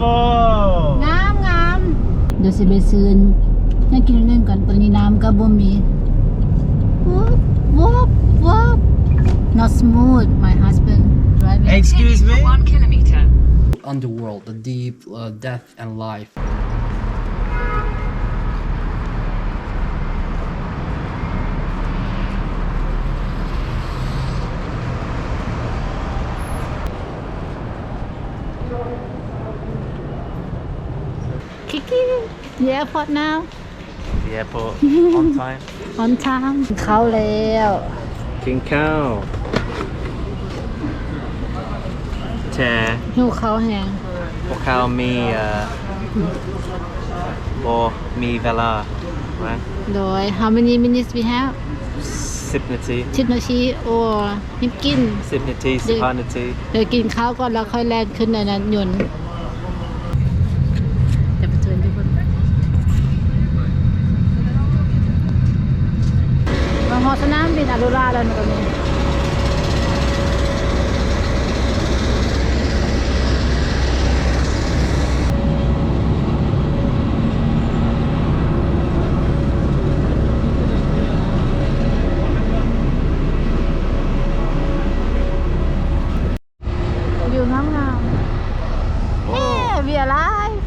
beautiful. งามงามเดี๋ยวสิไปซื้อนั่งกินเล่นก่อนตอนนี้น้ำก็บ่มีวับวับวับ not smooth my husband driving Excuse me? One kilometer. underworld, the deep uh, death and life. The airport now The airport on time. on time เข้าแล้ว King cow. แชร์หิวข้าวแห้งพวกเขามีเอ่อโบมีเวลาไหมโดย how many minutes we have สิบนาทีสิบนาทีโอ้รีบกินสิบนาทีสิบห้านาทีเดี๋ยวกินข้าวก่อนแล้วค่อยแล่นขึ้นในนั้นยนต์เดี๋ยวไปเจอทุกคนมาฮอ สนามบินอารุราแล้วนะตอนนี้อยู่งามงามๆเฮ้เวียไลฟ์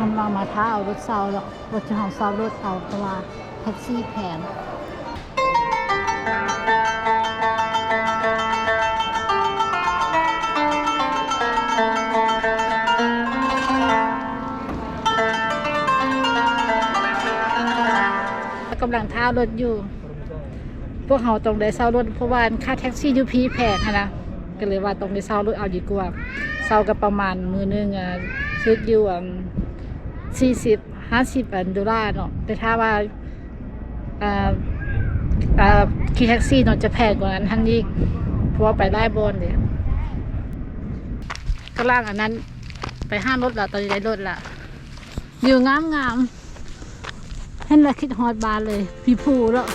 กำลังมาท้าเอารถเซาหรอกรถจะของเซารถเอาเพราะว่าแท็กซี่แพงกำลังท้ารถอยู่ พวกเขาต้องได้เซารถเพราะว่าค่าแท็กซี่ยูพีแพงนะก็เลยว่าต้องได้เซารถเอาดีกว่าเซากับประมาณมือหนึงอะชุดอยู่อะ สี่สิบห้าสิบอันดอลลาร์เนาะแต่ถ้าว่าอ่าอ่าขี่แท็กซี่เนาะจะแพงกว่านั้นทั้งนี้เพราะว่าไปได้บนเลยก็ล่างอันนั้น ไปห้ามรถละตอนนี้ได้รถละอยู่งามงามๆเห็นละคิดฮอดบานเลยพี่ผูแล้ว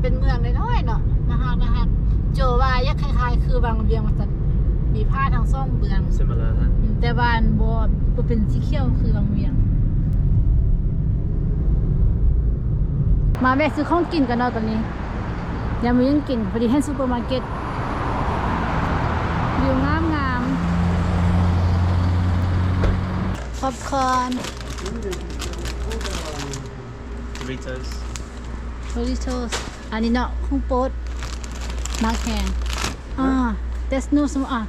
เป็นเมืองน้อยๆเนาะนะฮะนะฮะ โจว่ายักคล้ายๆ คือบางเบียงมันจะมีผ้าทางซ่องเบือง similar ฮะอืมแต่บ้านบ่บ่เป็นสีเขียวคือบางเบียง มาแวะซื้อของกินกันเนาะตอนนี้ยังมียังกินพอดีให้ซูเปอร์มาร์เก็ตวิวงามงามๆป๊อปคอร์น Doritos โ o ริโ o สอันนี้เนาะของโป๊ด มาแข่งอ่าเตสนูสมอะ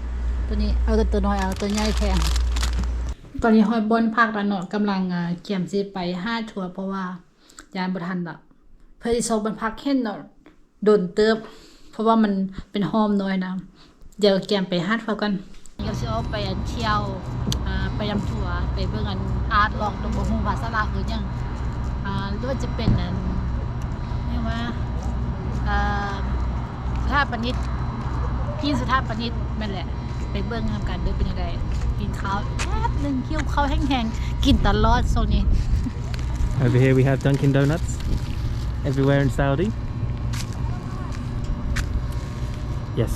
ตัวนี้เอาตัวตัวน้อยเอาตัวใหญ่แข่งตอนนี้ฮอยบนภาคละเนาะกำลังเกี่ยมสิไปห้าทัวเพราะว่ายานบ่ทันละเพื่อที่โซบันพักเห็นเนาะโดนเติบ เพราะว่ามันเป็นโฮมน้อยนะเดี๋ยวเกี่ยมไปห้าทัวกันเดี๋ยวสิเอาไปอันเที่ยวอ่าไปยำทัวไปเบิ่งอันอาร์ตลองตรงบ่ฮู้ภาษาลาวคือยังอ่าหรือว่าจะเป็นอันเรียกว่าอ่อส ถาปนิกพี่สถาปนิกนั่นแหละ ไปเบื้องทำการเดินเป็นยังไงกินข้าวแป๊บหนึ่งเคี่ยวข้าวแห้งๆกินตลอดโซนนี้ Over here we have Dunkin' Donuts everywhere in Saudi yes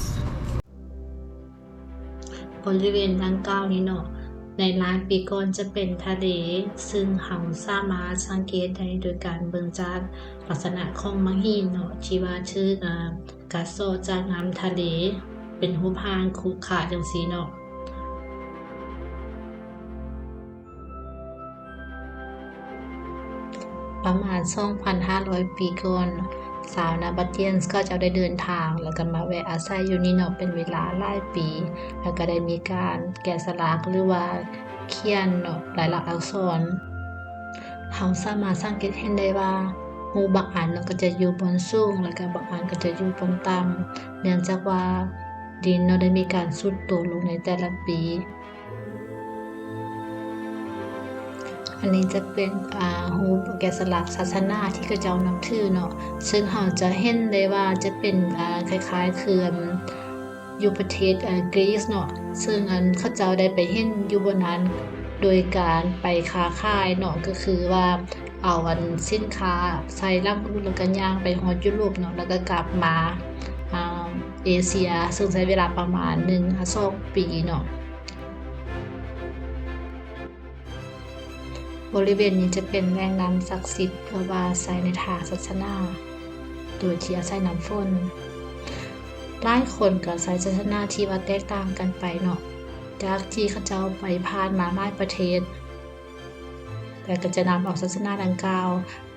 บริเวณดังกล่าวนี้เนาะในร้านปีก่อนจะเป็นทะเล ซึ่งเราสามารถสังเกตได้โดยการเบิ่งจากลักษณะของมังหินเนาะที่ว่าชื่ออ่า กัสโซจากน้ำทะเล เป็นหูพานคุกขาจังสีเนาะประมาณ 2,500 ปีก่อนสาวนาบัตเตียนส์ก็จะได้เดินทาง แล้วก็มาแวะอาศัยอยู่นี่เนาะเป็นเวลาหลายปี แล้วก็ได้มีการแกะสลักหรือว่าเขียนเนาะหลายหลักอักษรเขาสามารถสร้างเกตเห็นได้ว่า หูบางอันเนก็จะอยู่บนสูงแล้วก็บางอันก็จะอยู่บนต่ำเนื่องจากว่าดินเนาได้มีการทรุดตัวลงในแต่ละปี อันนี้จะเป็นอ่าฮูแกะสลักศาสนาที่เขาเจ้านับถือเนาะซึ่งเราจะเห็นได้ว่าจะเป็นอ่าคล้ายๆเขื่อนอยู่ประเทศกรีซเนาะซึ่งอันเขาเจ้าได้ไปเห็นอยู่บนนั้น โดยการไปค้าขายเนาะก็คือว่าเอาอันสินค้าใส่ลำพูแล้วก็ย่างไปฮอดยุโรปเนาะแล้วก็กลับมาเอเชีย ซึ่งใช้เวลาประมาณ1ถึง2ปีเนาะบริเวณนี้จะเป็นแหล่งน้ำศักดิ์สิทธิ์เพราะว่าใช้ในทางศาสนาโดยที่อาศัยน้ำฝนหลายคนก็ใช้ศาสนาที่ว่าแตกต่างกันไปเนาะ จากที่เขาเจ้าไปผ่านมาหลายประเทศ แต่ก็จะนำเอาศาสนาดังกล่าว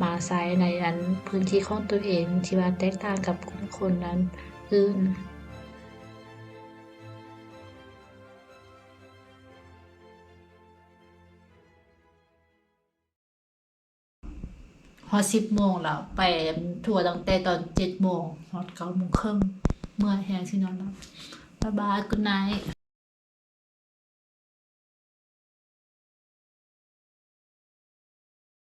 มาใช้ในอันพื้นที่ของตัวเองที่ว่าแตกต่างกับกลุ่มคนนั้นอื่นฮอสิบโมงแล้วไปทัวร์ตั้งแต่ตอนเจ็ดโมงฮอดเก้าโมงครึ่งเมื่อแฮงสินอนแล้วบ๊ายบายกุ d ไน h t